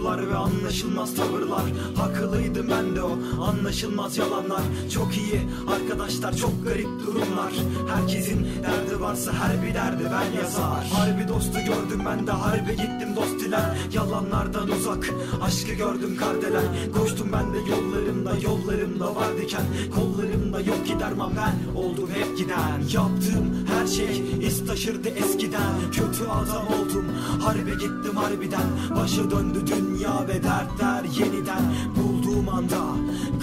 Yalanlar ve anlaşılmaz tavırlar. Haklıydım ben de o anlaşılmaz yalanlar. Çok iyi arkadaşlar çok garip durumlar. Herkesin derdi varsa her bir derdi ben yazar. Harbi dostu gördüm ben de harbi gittim dost ile Yalanlardan uzak aşkı gördüm kardelen Koştum ben de yollarımda yollarımda var diken. Kollarımda yok ki derman ben oldum hep giden. Yaptığım her şey iz taşırdı eskiden. Kötü adam oldum harbi gittim harbiden. Başa döndü dünya ve dertler yeniden. Bulduğum anda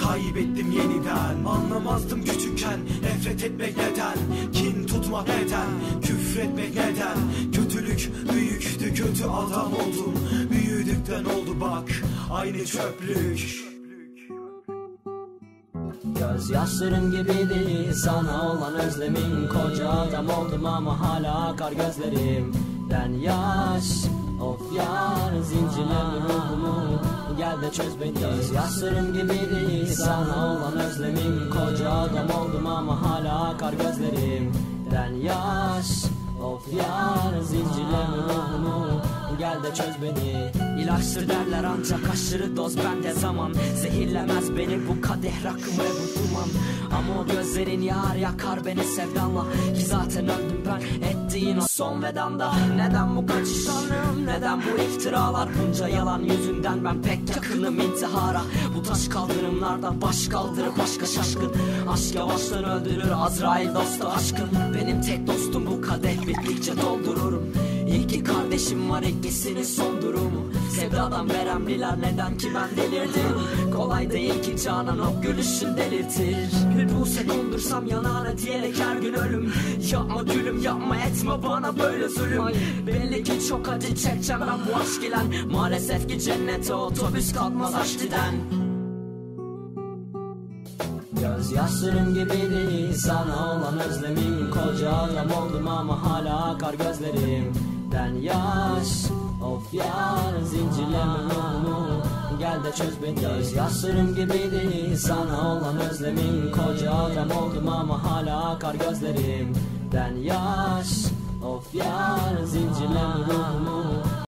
kaybettim yeniden. Anlamazdım küçükken nefret etmek neden? Kin tutmak neden? Küfretmek neden? Kötülük büyüktü kötü adam oldum. Büyüdükten oldu bak aynı çöplük. Gözyaşlarım gibi değil sana olan özlemim. Koca adam oldum ama hala akar gözlerim Ben yaş Of yar zincirlerle ruhumu. Gel de çöz beni Gözyaşlarım gibi değil. Sana olan özlemim Koca adam oldum ama hala akar gözlerim. Ben yaş Of yar zincirlerle ruhumu. Gel de çöz beni. İlaçtır derler ancak aşırı doz bende zaman. Zehirlemez beni bu kadeh rakım ve bu duman. Ama o gözlerin yar yakar beni sevdanla Ki zaten öldüm ben ettiğin o son vedanda. Neden bu kaçış tanrım? Neden bu iftiralar? Bunca yalan yüzünden ben pek yakınım intihara. Bu taş kaldırımlarda baş kaldırıp başka şaşkın. Aşk yavaştan öldürür Azrail dostu aşkın. Benim tek dostum bu kadeh bittikçe doldururum. İyi kardeşim var ikisinin son durumu. Sevdadan veremliler neden ki ben delirdim? Kolay değil canan o gülüşün delirtir. Bir buse kondursam yanağına diyerek her gün ölüm. Yapma gülüm yapma etme bana böyle zulüm. Belli ki çok acı çekeceğim ben bu aşk ile Maalesef ki cennete otobüs kalkmaz aşkiden Gözyaşlarım gibi değil sana olan özlemim. Koca adam oldum ama hala akar gözlerim. Ben yaş of yar zincirleme ruhumu gel de çöz beni Gözyaşlarım gibi değil sana olan özlemim Koca adam oldum ama hala akar gözlerim. Ben yaş of yar zincirleme ruhumu.